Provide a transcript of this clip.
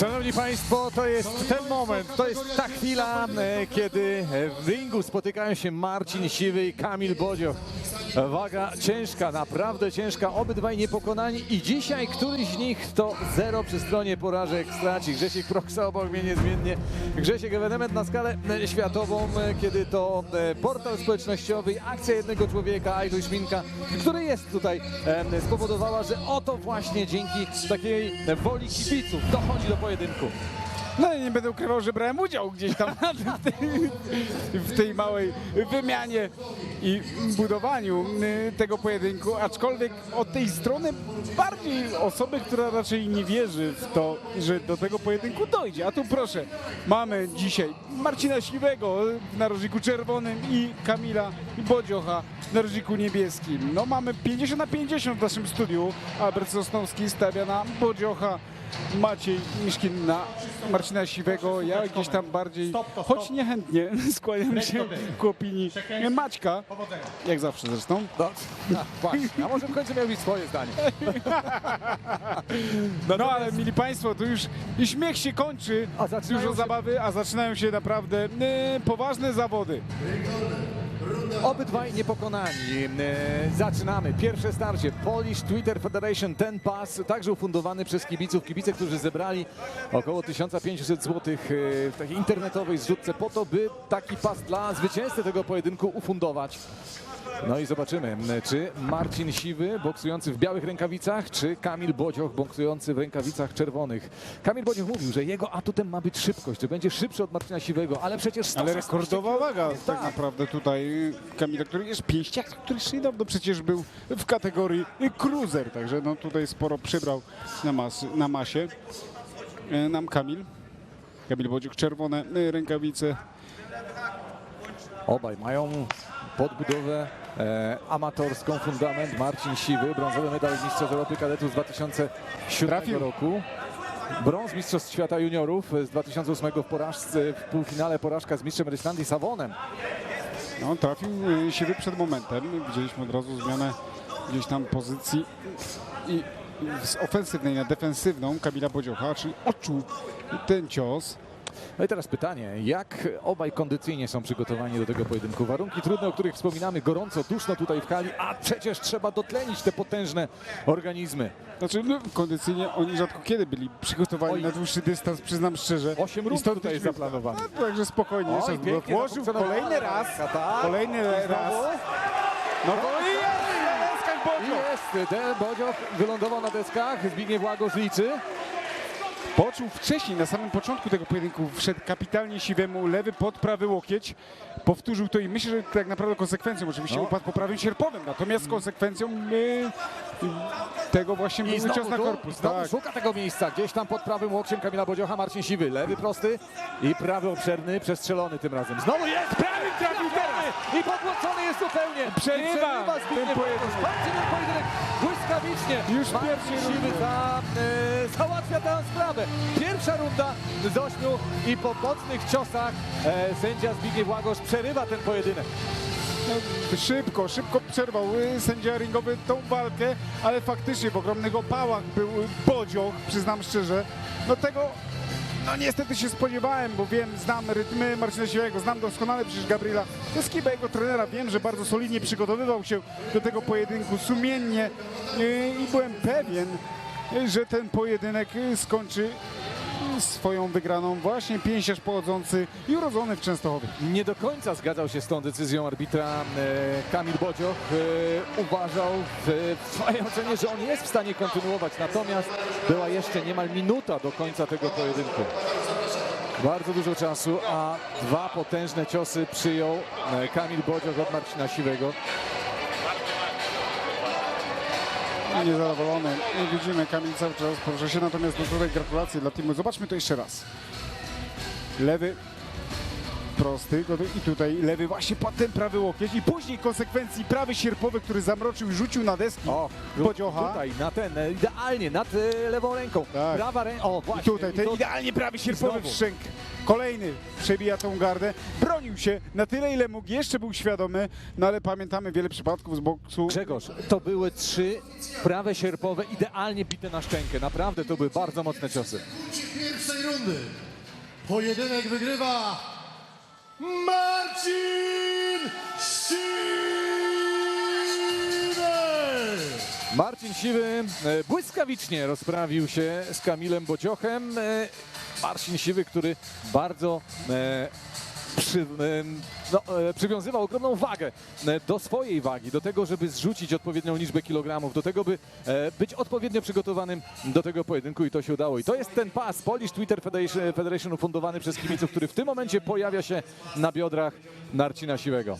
Szanowni Państwo, to jest ten moment, to jest ta chwila, e, kiedy w ringu spotykają się Marcin Siwy i Kamil Bodzio. Waga ciężka, naprawdę ciężka, obydwaj niepokonani i dzisiaj któryś z nich to zero przy stronie porażek straci. Grzesiek Proksa obok mnie niezmiennie. Grzesiek ewenement na skalę e, światową, e, kiedy to e, portal społecznościowy, akcja jednego człowieka, Ajduj Szminka, który jest tutaj, spowodowała, że oto właśnie dzięki takiej woli kibiców dochodzi do pojedynku. No i nie będę ukrywał, że brałem udział gdzieś tam w tej, w tej małej wymianie i budowaniu y, tego pojedynku, aczkolwiek od tej strony bardziej osoby, która raczej nie wierzy w to, że do tego pojedynku dojdzie. A tu proszę, mamy dzisiaj Marcina Śliwego w narożniku czerwonym i Kamila Bodziocha w narożniku niebieskim. No mamy 50 na 50 w naszym studiu. Albert Sosnowski stawia na Bodziocha. Maciej Miszkin na Marcina Siwego, ja gdzieś tam bardziej, choć niechętnie skłaniam się ku opinii Maćka, jak zawsze zresztą. No, a, właśnie, a może w końcu miał mieć swoje zdanie. No ale mili Państwo, tu już i śmiech się kończy, A zaczynają dużo się- zabawy, a zaczynają się naprawdę y, poważne zawody. Obydwaj niepokonani. E, Zaczynamy. Pierwsze starcie. Polish Twitter Federation Ten Pass, także ufundowany przez kibiców. Kibice, którzy zebrali około 1500 zł w takiej internetowej zrzutce po to, by taki pas dla zwycięzcy tego pojedynku ufundować. No i zobaczymy, czy Marcin Siwy, boksujący w białych rękawicach, czy Kamil Bodzioch, boksujący w rękawicach czerwonych. Kamil Bodzioch mówił, że jego atutem ma być szybkość, że będzie szybszy od Marcina Siwego, ale przecież... Ale 116 rekordowa waga tak Tak. naprawdę tutaj Kamila, który jest pięściak, który jeszcze niedawno przecież był w kategorii cruiser, także no tutaj sporo przybrał na, mas, na masie. Y, Nam Kamil. Kamil Bodziuk, czerwone y, rękawice. Obaj mają podbudowę e, amatorską, fundament. Marcin Siwy, brązowy medal Mistrzostw Europy Kadetów z 2007 Trafił. roku. Brąz Mistrzostw Świata Juniorów z 2008 w porażce, w półfinale porażka z mistrzem Ryslandii Savonem. No, trafił y, siebie przed momentem. Widzieliśmy od razu zmianę gdzieś tam pozycji i z ofensywnej na defensywną Kamila Bodziocha, czyli odczuł ten cios. No i teraz pytanie, jak obaj kondycyjnie są przygotowani do tego pojedynku? Warunki trudne, o których wspominamy, gorąco, duszno tutaj w hali, a przecież trzeba dotlenić te potężne organizmy. Znaczy, no, kondycyjnie oni rzadko kiedy byli przygotowani Oj. na dłuższy dystans, przyznam szczerze. Osiem I rund stąd tutaj jest zaplanowane. No, także spokojnie, Oj, pięknie włożył zafunkcjonowana kolejny raz, tak. kolejny I raz. znowu? No to i jest, deskach I Bodzioch. jest, De Bodzioch wylądował na deskach, Zbigniew Łagosz liczy. Poczuł wcześniej, na samym początku tego pojedynku, wszedł kapitalnie siwemu, lewy pod prawy łokieć. Powtórzył to i myślę, że tak naprawdę konsekwencją, oczywiście No. upadł po prawym sierpowym, natomiast konsekwencją y, tego właśnie I był cios na korpus. znowu Tak. szuka tego miejsca, gdzieś tam pod prawym łokciem Kamila Bodziocha, Marcin Siwy, lewy prosty i prawy obszerny, przestrzelony tym razem. Znowu jest, prawy i podłączony jest zupełnie. Przerywa ten pojedynek. Kończy ten pojedynek błyskawicznie. Już Siwy rundzie. za, e, załatwia tę sprawę. Pierwsza runda z ośmiu i po mocnych ciosach e, sędzia Zbigniew Łagosz przerywa ten pojedynek. Szybko, szybko przerwał y, sędzia ringowy tą walkę, ale faktycznie w ogromnych opałach był y, Bodzioch, przyznam szczerze. No tego no niestety się spodziewałem, bo wiem, znam rytmy Marcina Siwego, znam doskonale przecież Gabriela Eskibę, jego trenera. Wiem, że bardzo solidnie przygotowywał się do tego pojedynku, sumiennie y, i byłem pewien, że ten pojedynek skończy swoją wygraną właśnie pięściarz pochodzący i urodzony w Częstochowie. Nie do końca zgadzał się z tą decyzją arbitra e, Kamil Bodzioch. E, uważał w, swojej ocenie, że on jest w stanie kontynuować, natomiast była jeszcze niemal minuta do końca tego pojedynku. Bardzo dużo czasu, a dwa potężne ciosy przyjął e, Kamil Bodzioch od Marcina Siwego. Niezadowolony. I widzimy, Kamil cały czas porusza się, natomiast no tutaj gratulacje dla teamu. Zobaczmy to jeszcze raz. Lewy prosty i tutaj lewy właśnie pod ten prawy łokieć i później konsekwencji prawy sierpowy, który zamroczył i rzucił na deski O, Bodziocha. tutaj na ten, e, idealnie, nad e, lewą ręką. Tak. Prawa ręka, o I właśnie. tutaj i ten to- idealnie prawy sierpowy w szczęk. Kolejny przebija tą gardę. Bronił się na tyle, ile mógł. Jeszcze był świadomy, no ale pamiętamy wiele przypadków z boksu. Grzegorz, to były trzy prawe sierpowe, idealnie bite na szczękę. Naprawdę to były bardzo mocne ciosy. pierwszej rundy. Pojedynek wygrywa Marcin Siwy! Marcin Siwy e, błyskawicznie rozprawił się z Kamilem Bociochem. E, Marcin Siwy, który bardzo e, przy, e, no, e, przywiązywał ogromną wagę e, do swojej wagi, do tego, żeby zrzucić odpowiednią liczbę kilogramów, do tego, by być odpowiednio przygotowanym do tego pojedynku i to się udało. I to jest ten pas Polish Twitter Federation, Federation ufundowany przez kibiców, który w tym momencie pojawia się na biodrach Marcina Siwego.